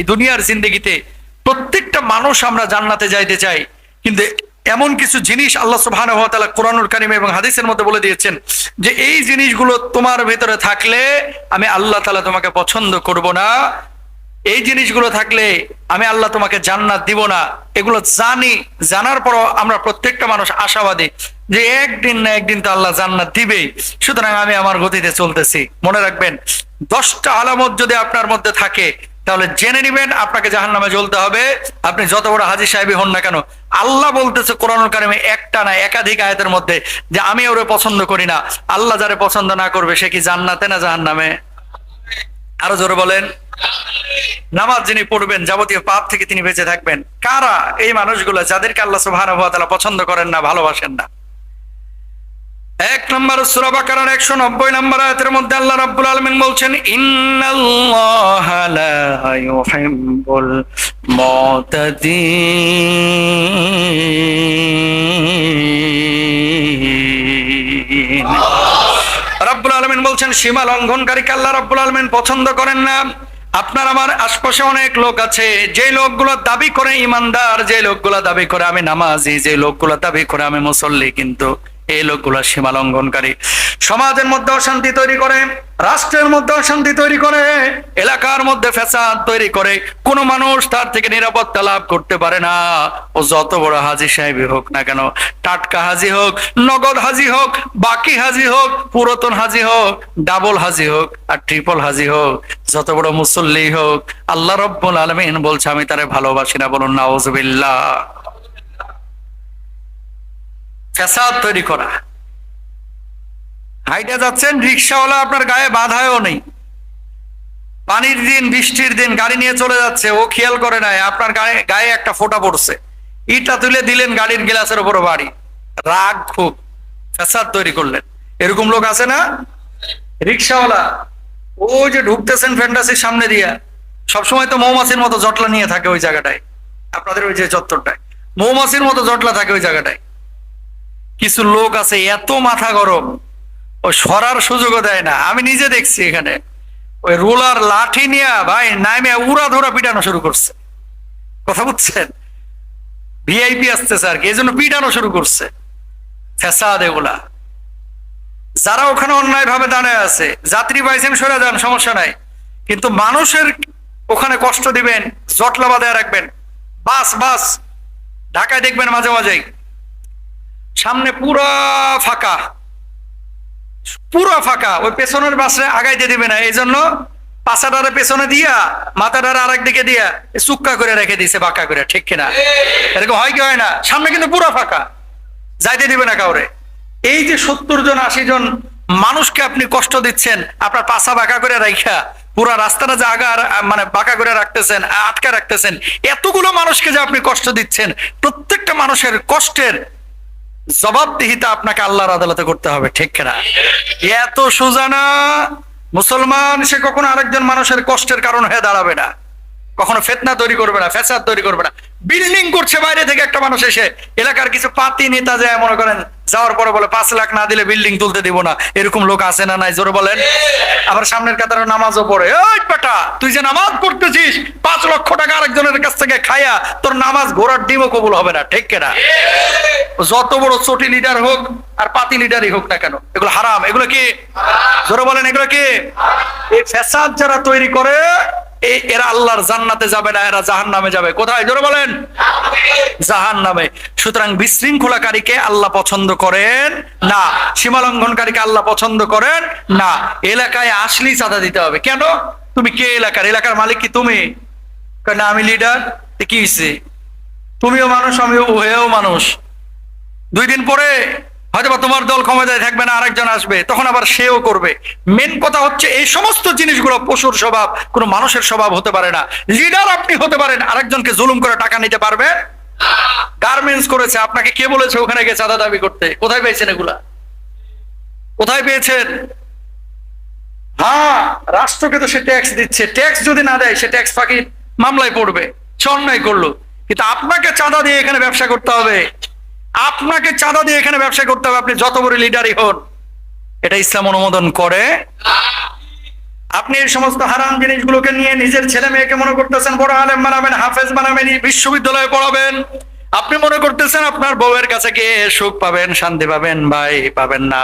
এই দুনিয়ার জিন্দগিতে প্রত্যেকটা মানুষ আমরা জান্নাতে যাইতে চাই। কিন্তু এমন কিছু জিনিস আল্লাহ তাআলা কোরআনুল কারিমে এবং হাদিসের মধ্যে বলে দিয়েছেন যে এই জিনিসগুলো তোমার ভেতরে থাকলে আমি আল্লাহ তাআলা তোমাকে পছন্দ করব না। এই জিনিসগুলো থাকলে আমি আল্লাহ তোমাকে জান্নাত দিব না। এগুলো জানি, জানার পরও আমরা প্রত্যেকটা মানুষ আশাবাদী যে একদিন না একদিন তো আল্লাহ জান্নাত দিবেই। সুতরাং আমি আমার গতিতে চলতেছি। মনে রাখবেন, দশটা আলামত যদি আপনার মধ্যে থাকে তাহলে জেনে নিবেন, আপনাকে জাহান নামে জ্বলতে হবে। আপনি যত বড় হাজি সাহেবই হন না কেন, আল্লাহ বলতেছে কোরআন কারিমে একটা না একাধিক আয়াতের মধ্যে যে আমি ওরে পছন্দ করি না, আল্লাহ যারে পছন্দ না করবে, সে কি জান্নাতে না জাহান নামে আরও জোরে বলেন। নামাজ যিনি পড়বেন, যাবতীয় পাপ থেকে তিনি বেঁচে থাকবেন। কারা এই মানুষগুলো যাদেরকে আল্লাহ তাআলা পছন্দ করেন না, ভালোবাসেন না? এক নম্বর সূরা বাকারার 190 নম্বর আয়াতের মধ্যে আল্লাহ রাব্বুল আলামিন বলছেন, ইন্নাল্লাহা লা ইউহিব্বুল মুতাদিন. রাব্বুল আলামিন বলছেন, সীমা লঙ্ঘনকারীকে আল্লাহ রাব্বুল আলমিন পছন্দ করেন না? আপনার আমার আশপাশে অনেক লোক আছে, যে লোকগুলো দাবি করে ইমানদার, যে লোকগুলো দাবি করে আমি নামাজি, যে লোকগুলো দাবি করে আমি মুসল্লি, কিন্তু এই লোকগুলো সীমা লঙ্ঘনকারী সমাজের মধ্যে অশান্তি তৈরি করে, রাষ্ট্রের মধ্যে অশান্তি তৈরি করে, এলাকার মধ্যে ফ্যাসাদ তৈরি করে, কোন মানুষ তার থেকে নিরাপত্তা লাভ করতে পারে না। ও যত বড় হাজি সাহেবই হোক না কেন, টাটকা হাজি হোক, নগদ হাজি হোক, বাকি হাজি হোক, পুরাতন হাজি হোক, ডাবল হাজি হোক আর ট্রিপল হাজি হোক, যত বড় মুসল্লি হোক, আল্লাহ রব্বুল আলমিন বলছে, আমি তারে ভালোবাসি না বলুন, নাউজুবিল্লাহ। ফ্যাসাদ তৈরি করা। হাইটে যাচ্ছেন, রিক্সাওয়ালা আপনার গায়ে বাধায়ও নেই। পানির দিন, বৃষ্টির দিন, গাড়ি নিয়ে চলে যাচ্ছে, ও খেয়াল করে নাই, আপনার গায়ে গায়ে একটা ফোঁটা পড়ছে। ইটা তুলে দিলেন গাড়ির গ্লাসের উপর বাড়ি। রাগ খুব, ফ্যাসাদ তৈরি করলেন। এরকম লোক আছে না? রিক্সাওয়ালা, ও যে ঢুকতেছেন ফ্যান্টাসির সামনে দিয়া, সবসময় তো মৌমাছির মতো জটলা নিয়ে থাকে ওই জায়গাটায়। আপনাদের ওই যে চত্বরটায়। মৌমাছির মতো জটলা থাকে ওই জায়গাটায়। কিছু লোক আছে, এত মাথা গরম। ওই সরার সুযোগও দেয় না। আমি নিজে দেখছি এখানে। ওই রোলার লাঠি নিয়ে ভাই নামে উড়া ধরা পিটানো শুরু করছে। কথা বুঝছেন? ভিআইপি আসতেছে আর কি, এই জন্য পিটানো শুরু করছে। ফেসাদ এগুলা। যারা ওখানে অন্যায় ভাবে দাঁড়ায় আছে, যাত্রী পাইছেন সরে যান, সমস্যা নাই। কিন্তু মানুষের ওখানে কষ্ট দিবেন, জটলা বাঁধায় রাখবেন। বাস বাস। ঢাকায় দেখবেন মাঝে মাঝেই। সামনে পুরো ফাঁকা। পুরো ফাঁকা। ওই পেছনের বাসে আগাইতে দিবে না। এই জন্য পাশাটারে পেছনে দিয়া, মাথাটারে আরেক দিকে দিয়া চুক্কা করে রেখে দিছে, বাঁকা করে। ঠিক কিনা? এরকম হয় কি হয় না? সামনে কিন্তু পুরো ফাঁকা। যাইতে দিবে না কাউরে। এই যে সত্তর জন, আশি জন মানুষকে আপনি কষ্ট দিচ্ছেন, আপনার পাশা বাঁকা করে রাখা পুরা রাস্তাটা যে আগা মানে বাঁকা করে রাখতেছেন আটকা রাখতেছেন, এতগুলো মানুষকে যে আপনি কষ্ট দিচ্ছেন, প্রত্যেকটা মানুষের কষ্টের জবাবদিহিতা আপনাকে আল্লাহর আদালতে করতে হবে, ঠিক না এত সুজানা মুসলমান, সে কখনো আরেকজন মানুষের কষ্টের কারণ হয়ে দাঁড়াবে না। কখনো ফেতনা তৈরি করবে না ফেসাদ তৈরি করবে না। বিল্ডিং করছে বাইরে থেকে একটা মানুষ এসে। এলাকার কিছু পাতি নেতা যায় মনে করেন, যাওয়ার পরে বলে, পাঁচ লাখ না দিলে বিল্ডিং তুলতে দিব না। এরকম লোক আছে না নাই? জোরে বলেন। আবার সামনের কাতারে নামাজও পড়ে। ওই বেটা, তুই যে নামাজ পড়তেছিস, পাঁচ লক্ষ টাকা আরেকজনের কাছ থেকে খায়া তোর নামাজ ঘোরার ডিমও কবুল হবে না। ঠিক কেনা? যত বড় চটি লিডার হোক আর পাতি লিডারই হোক না কেন, এগুলো হারাম। এগুলো কি? জোরে বলেন, এগুলো কি? এই ফ্যাসাদ যারা তৈরি করে এই এরা আল্লাহর জান্নাতে যাবে না এরা জাহান নামে যাবে। কোথায়? জোরে বলেন। জাহান নামে সুতরাং বিশৃঙ্খলাকারীকে আল্লাহ পছন্দ করেন না। সীমালঙ্ঘনকারীকে আল্লাহ পছন্দ করেন না। এলাকায় আসলেই চাঁদা দিতে হবে। কেন? তুমি কে এলাকার? এলাকার মালিক কি তুমি? কয়, না আমি লিডার কি হয়েছে তুমিও মানুষ আমিও হয়েও মানুষ। দুই দিন পরে হয়তো বা তোমার দল ক্ষমতায় থাকবে না, আরেকজন আসবে, তখন আবার সেও করবে। মেন কথা হচ্ছে, এই সমস্ত জিনিসগুলো পশুর স্বভাব, কোনো মানুষের স্বভাব হতে পারে না। লিডার আপনি হতে পারেন, আরেকজনকে জুলুম করে টাকা নিতে পারবে। গার্মেন্টস করেছে, আপনাকে কে বলেছে ওখানে গিয়ে চাঁদা দাবি করতে? কোথায় পেয়েছেন এগুলা? কোথায় পেয়েছেন? হ্যাঁ রাষ্ট্রকে তো সে ট্যাক্স দিচ্ছে। ট্যাক্স যদি না দেয়, সে ট্যাক্স ফাঁকি মামলায় পড়বে। সে অন্যায় করল। কিন্তু আপনাকে চাঁদা দিয়ে এখানে ব্যবসা করতে হবে। আপনাকে চাঁদা দিয়ে এখানে ব্যবসা করতে হবে, আপনি যত বড় লিডারই হন। এটা ইসলাম অনুমোদন করে। আপনি এই সমস্ত হারাম জিনিসগুলোকে নিয়ে নিজের ছেলে মেয়েকে মনে করতেছেন, বড় আলেম বানাবেন, হাফেজ বানাবেন বিশ্ববিদ্যালয়ে পড়াবেন। আপনি মনে করতেছেন আপনার বউয়ের কাছে গিয়ে সুখ পাবেন, শান্তি পাবেন, ভাই পাবেন না।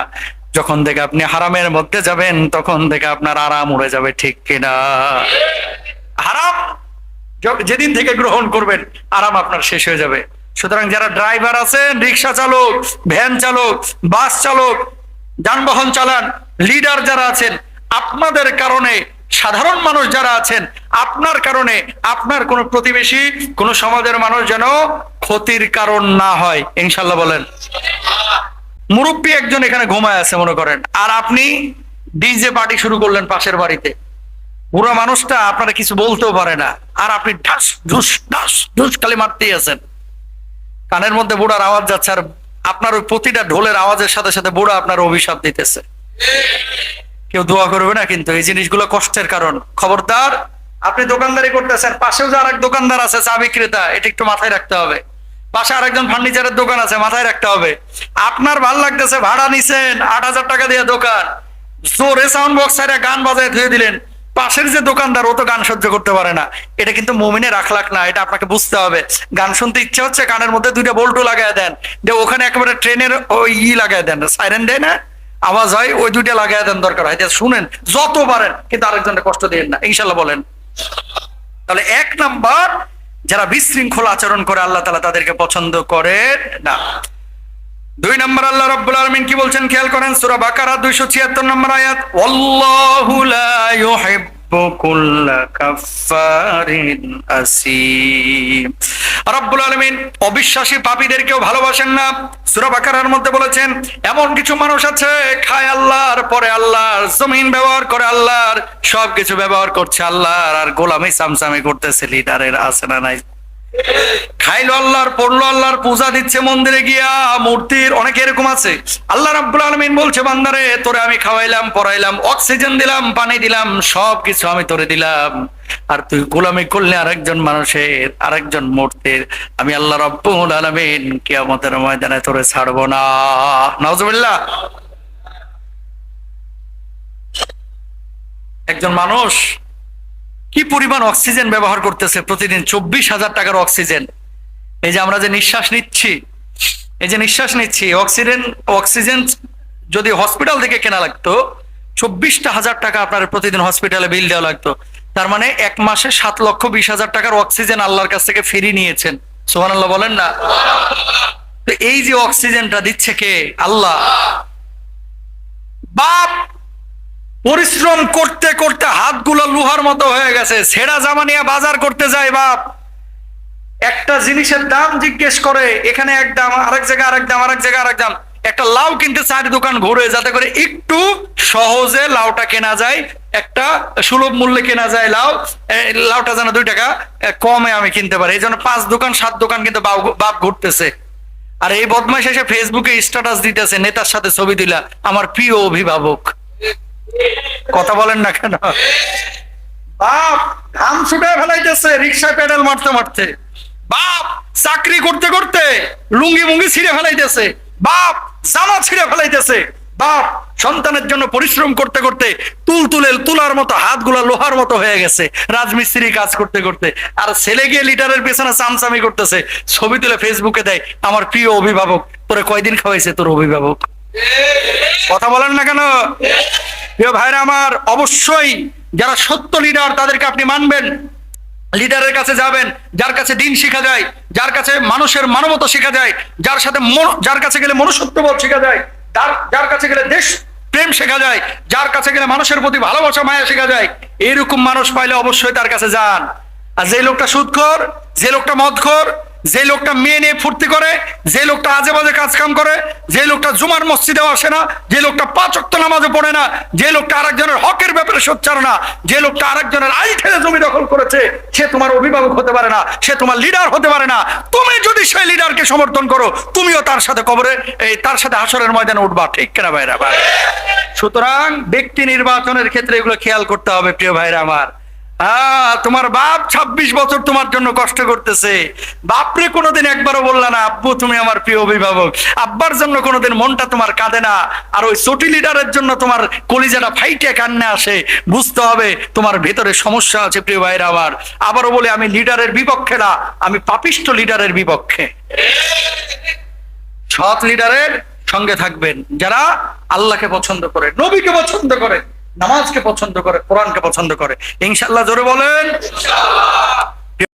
যখন থেকে আপনি হারামের মধ্যে যাবেন, তখন থেকে আপনার আরাম উড়ে যাবে, ঠিক কিনা? হারাম যেদিন থেকে গ্রহণ করবেন, আরাম আপনার শেষ হয়ে যাবে। সুতরাং যারা ড্রাইভার আছেন রিক্সা চালক, ভ্যান চালক, বাস চালক, যানবাহন চালান, লিডার যারা আছেন, আপনাদের কারণে সাধারণ মানুষ যারা আছেন, আপনার কারণে আপনার কোন প্রতিবেশী, কোন সমাজের মানুষ যেন ক্ষতির কারণ না হয়। ইনশাল্লাহ বলেন। মুরব্বী একজন এখানে ঘুমায় আছে, মনে করেন। আর আপনি ডিজে পার্টি শুরু করলেন পাশের বাড়িতে। বুড়া মানুষটা আপনারা কিছু বলতেও পারে না। আর আপনি ঢাস, ঢুস ঢাস, ঢুস খালি মারতেই আছেন। কানের মধ্যে বুড়ার আওয়াজ যাচ্ছে আর আপনার ওই প্রতিটা ঢোলের আওয়াজের সাথে সাথে বুড়া আপনার অভিশাপ দিতেছে। কেউ দোয়া করবে না কিন্তু এই জিনিসগুলো কষ্টের কারণ। খবরদার, আপনি দোকানদারি করতেছেন, পাশেও যে আরেক দোকানদার আছে, চা বিক্রেতা, এটা একটু মাথায় রাখতে হবে। পাশে আরেকজন ফার্নিচারের দোকান আছে, মাথায় রাখতে হবে। আপনার ভালো লাগতেছে, ভাড়া নিছেন, আট হাজার টাকা দিয়ে দোকান। জোরে সাউন্ড বক্স গান বাজায় ধুয়ে দিলেন। পাশের যে দোকানদার, ও তো গান সহ্য করতে পারে না। এটা কিন্তু মুমিনের আখলাখ না, এটা আপনাকে বুঝতে হবে। গান শুনতে ইচ্ছে হচ্ছে কানের মধ্যে দুইটা বল্টু লাগায় দেন। যে ওখানে একেবারে ট্রেনের ওই ই লাগায় দেন। সাইরেন দেয় না? আওয়াজ হয়, ওই দুইটা লাগায় দেন দরকার হয়। শুনেন, যত পারেন, কিন্তু আরেকজনকে কষ্ট দিন না। ইনশাল্লাহ বলেন। তাহলে এক নাম্বার, যারা বিশৃঙ্খল আচরণ করে, আল্লাহ তালা তাদেরকে পছন্দ করে না। দুই নম্বর আল্লাহ রাব্বুল আলামিন কি বলছেন? খেয়াল করেন, সূরা বাকারা 276 নম্বর আয়াত আলামিন, অবিশ্বাসী পাপীদেরকেও ভালোবাসেন না। সূরা বাকারার মধ্যে বলেছেন, এমন কিছু মানুষ আছে, খায় আল্লাহর, পরে আল্লাহর, জমিন ব্যবহার করে আল্লাহর, সবকিছু ব্যবহার করছে আল্লাহর, আর গোলামি সামসামি করতেছে, লিডারের আছে না নাই? খাইলো আল্লাহর, পড়ল আল্লাহর, পূজা দিচ্ছে মন্দিরে গিয়া, মূর্তির অনেক এরকম আছে। আল্লাহ আলামিন বলছে, বান্দারে, তোরে আমি খাওয়াইলাম, পড়াইলাম, অক্সিজেন দিলাম, পানি দিলাম সব কিছু আমি তোরে দিলাম। আর তুই গোলামি করলে আরেকজন মানুষের, আরেকজন মূর্তির, আমি আল্লাহ রাব্বুল আলামিন কিয়ামতের ময়দানে তোরে ছাড়বো না। একজন মানুষ কি পরিমাণ অক্সিজেন ব্যবহার করতেছে প্রতিদিন? চব্বিশ হাজার টাকার অক্সিজেন। এই যে আমরা যে নিঃশ্বাস নিচ্ছি, এই যে নিঃশ্বাস নিচ্ছি, অক্সিজেন অক্সিজেন যদি হসপিটাল থেকে কেনা লাগতো, চব্বিশটা হাজার টাকা আপনার প্রতিদিন হসপিটালে বিল দেওয়া লাগতো। তার মানে এক মাসে সাত লক্ষ বিশ হাজার টাকার অক্সিজেন আল্লাহর কাছ থেকে ফিরি নিয়েছেন। সোহান আল্লাহ বলেন না? তো এই যে অক্সিজেনটা দিচ্ছে কে? আল্লাহ। বাপ! পরিশ্রম করতে করতে হাতগুলো লোহার মতো হয়ে গেছে। ছেঁড়া জামা নিয়ে বাজার করতে যায় বাপ। একটা জিনিসের দাম জিজ্ঞেস করে, এখানে এক দাম, আরেক জায়গায় আরেক দাম, আরেক জায়গায় আরেক দাম। একটা লাউ কিনতে চারি দোকান ঘুরে, যাতে করে একটু সহজে লাউটা কেনা যায়, একটা সুলভ মূল্যে কেনা যায় লাউ। লাউটা যেন দুই টাকা কমে আমি কিনতে পারি। এই জন্য পাঁচ দোকান, সাত দোকান কিন্তু বাপ- ঘুরতেছে। আর এই বদমাইশ এসে ফেসবুকে স্ট্যাটাস দিতেছে, নেতার সাথে ছবি দিলা আমার প্রিয় অভিভাবক। কথা বলেন না কেন? বাপ, ঘাম ছুটে ফেলাইতেছে, রিক্সায় পেডাল মারতে মারতে। বাপ, চাকরি করতে করতে লুঙ্গি মুঙ্গি ছিঁড়ে ফেলাইতেছে। বাপ, জামা ছিঁড়ে ফেলাইতেছে। বাপ, সন্তানের জন্য পরিশ্রম করতে করতে তুল তুলে তুলার মতো হাতগুলা লোহার মতো হয়ে গেছে। রাজমিস্ত্রি কাজ করতে করতে। আর ছেলে গিয়ে লিটারের পেছনে চামচামি করতেছে। ছবি তুলে ফেসবুকে দেয়, আমার প্রিয় অভিভাবক, তোরে কয়দিন খাওয়াইছে তোর অভিভাবক? কথা বলেন না কেন? প্রিয় ভাইরা আমার, অবশ্যই যারা সত্য লিডার তাদেরকে আপনি মানবেন। লিডারের কাছে যাবেন, যার কাছে দিন শেখা যায়, যার কাছে মানুষের মানবতা শেখা যায়, যার সাথে যার কাছে গেলে মনুষ্যত্ববোধ শেখা যায়, তার, যার কাছে গেলে দেশ প্রেম শেখা যায়, যার কাছে গেলে মানুষের প্রতি ভালোবাসা, মায়া শেখা যায়, এরকম মানুষ পাইলে অবশ্যই তার কাছে যান। আর যে লোকটা সুদখোর যে লোকটা মদখোর যে লোকটা মেয়ে নিয়ে ফুর্তি করে, যে লোকটা আজে বাজে কাজ কাম করে, যে লোকটা জুমার মসজিদেও আসে না, যে লোকটা পাঁচ নামাজে পড়ে না, যে লোকটা আরেকজনের হকের ব্যাপারে সোচ্চার না, যে লোকটা আরেকজনের আই ঠেলে জমি দখল করেছে, সে তোমার অভিভাবক হতে পারে না, সে তোমার লিডার হতে পারে না। তুমি যদি সেই লিডারকে সমর্থন করো, তুমিও তার সাথে কবরে, এই তার সাথে হাসরের ময়দানে উঠবা। ঠিক কেনা ভাইরা? ভাই সুতরাং ব্যক্তি নির্বাচনের ক্ষেত্রে এগুলো খেয়াল করতে হবে, প্রিয় ভাইরা আমার। তোমার বাপ ২৬ বছর তোমার জন্য কষ্ট করতেছে। বাপরে কোনোদিন একবারও বললা না, আব্বু, তুমি আমার প্রিয় অভিভাবক। আব্বার জন্য কোনোদিন মনটা তোমার কাঁদে না। আর ওই চটি লিডারের জন্য তোমার কলিজাটা ফাইটে কান্নে আসে। বুঝতে হবে তোমার ভেতরে সমস্যা আছে, প্রিয় ভাইরা আমার আবারও বলে, আমি লিডারের বিপক্ষে না, আমি পাপিষ্ট লিডারের বিপক্ষে। সৎ লিডারের সঙ্গে থাকবেন। যারা আল্লাহকে পছন্দ করে, নবীকে পছন্দ করে। নামাজকে পছন্দ করে কোরআনকে পছন্দ করে। ইনশাল্লাহ জোরে বলেন।